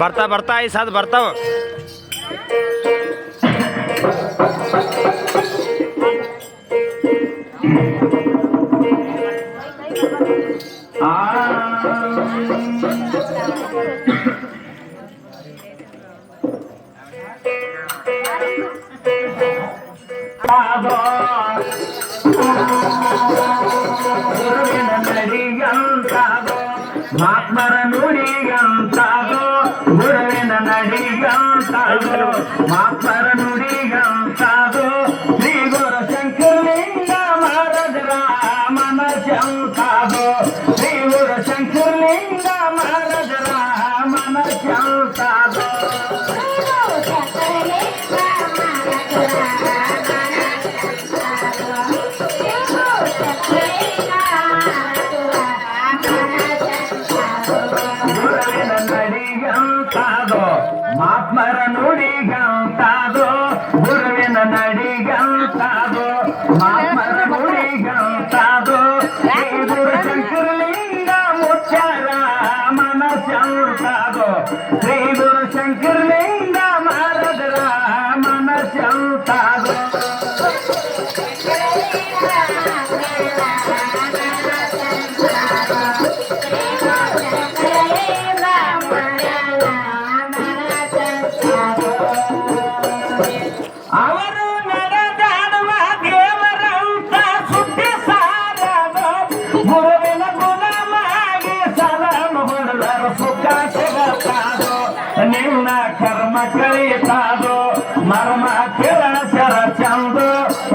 ಬರ್ತಾ ಬರ್ತಾ ಈ ಸಾದ್ ಬರ್ತಾವ. ಗುರುವಿನ ನಡಿಗಂತಾಗೋ ಮಾತ್ಮರ ನುಡಿಗಂತಾಗೋ ಗುರುವಿನ ನಡಿಗ ಸಾಗೋ ಮಾತರ ನುಡಿಗ ಸಾಗೋ ಶ್ರೀ ಗುರ ಶಂಕರಲಿಂಗ ಮಹಾರಾಜರ ಮನಸ್ಯ ಸಾಗೋ ಶ್ರೀ ಗುರ ಶಂಕರಲಿಂಗ ಮಹಾರಾಜರ ಮನಸ್ಯ ಸಾಗೋ ಗುರುವಿನ ಗುಲಾಮಾಗಿ ಸಲಾಮ ಹೊಡೆದರು ಸುಖ ಸಿಗತ್ತಾದೋ ನಿನ್ನ ಕರ್ಮ ಕಳೀತಾದೋ ಮರ್ಮ ತಿಳಿಸರ ಚಂದು,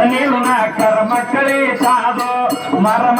ನಿನ್ನ ಕರ್ಮ ಕಳೀತಾದೋ ಮರ್ಮ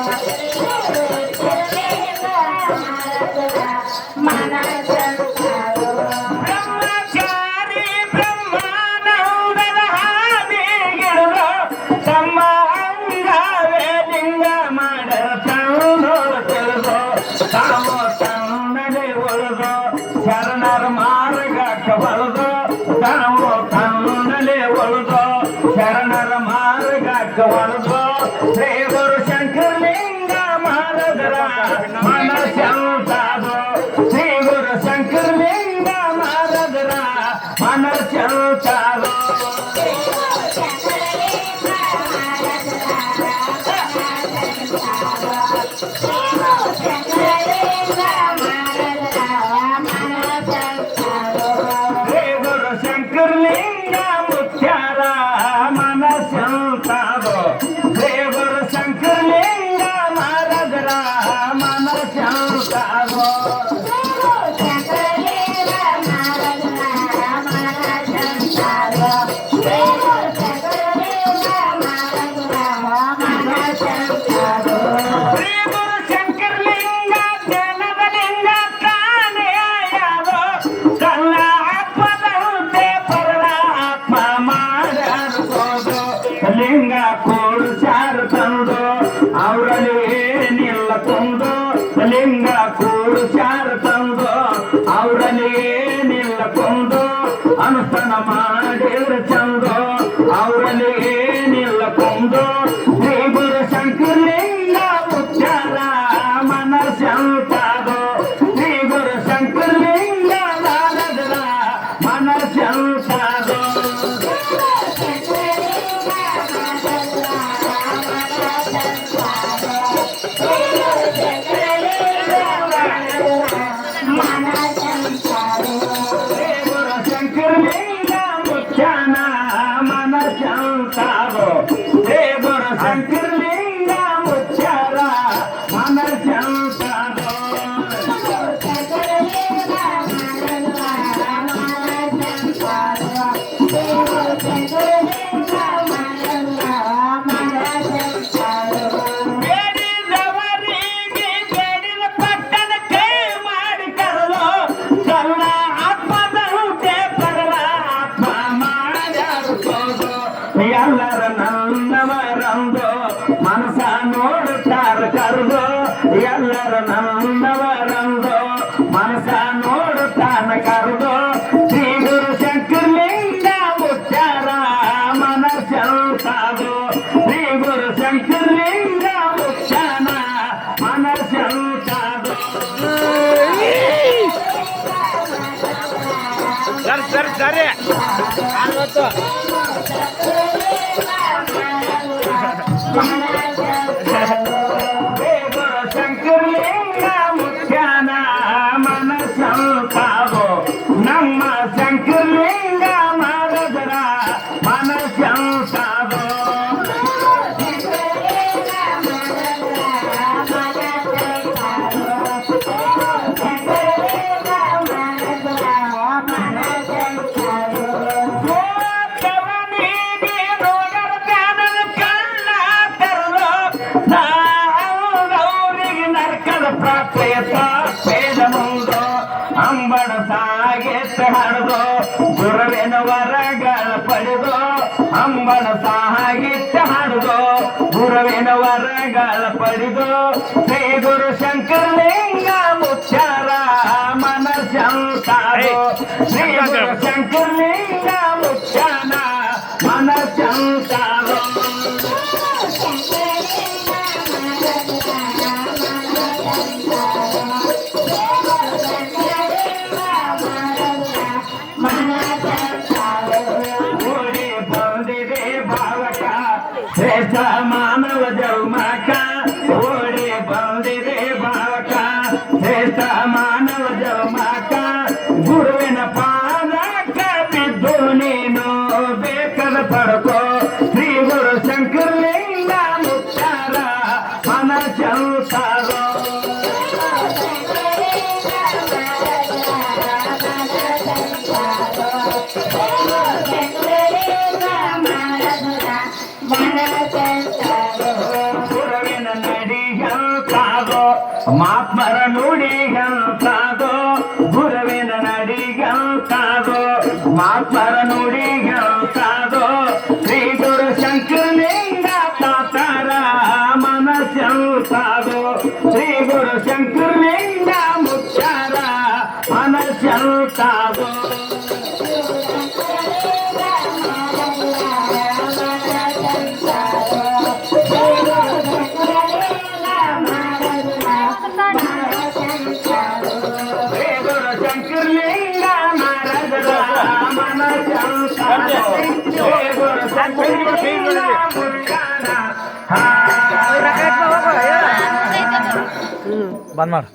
ಏನಿಲ್ಲ ಲಿಂಗ ಲಿಂಗ ಕೂಡ್ಸ್ಯಾರ ತಂದು ಅವರಲ್ಲಿ ಏನಿಲ್ಲ ಕೊಂದು ಅನುಷ್ಠಾನ ಮಾಡಿದ್ರು ಚಂದು. ನೋಡುತ್ತಾರ ಕರ್ದು ಎಲ್ಲರ ನನ್ನವರಂದು ಮನಸ ನೋಡುತ್ತಾನ ಕರ್ದು ಶ್ರೀ ಗುರು ಶಂಕರಲಿಂಗ ಮುಚ್ಚಾರ ಮನಸ್ಸಂತಾದು. ಶ್ರೀ ಗುರು ಶಂಕರಲಿಂಗ ಮುಚ್ಚಾನ ಮನಸ್ಸಂತಾದು. ಸರಿ ಸರಿ ಸರಿ. பாசம் ಗುರುವಿನ ವರಗಳ ಪಡೆದು ಅಂಬಡ ಸಾಗಿತ್ತ ಹರಿದು ಗುರುವಿನ ವರಗಳ ಪಡೆದು ಶ್ರೀ ಗುರು ಶಂಕರಲಿಂಗ ಮುಚ್ಚಾರ ಮನಸ್ಸಂತಾರು ಶ್ರೀ ಗುರು ಶಂಕರಲಿಂಗ ಮುಚ್ಚಾನ ಮನಸ್ಸಂತಾರು ಓಡಿ Santa বানমার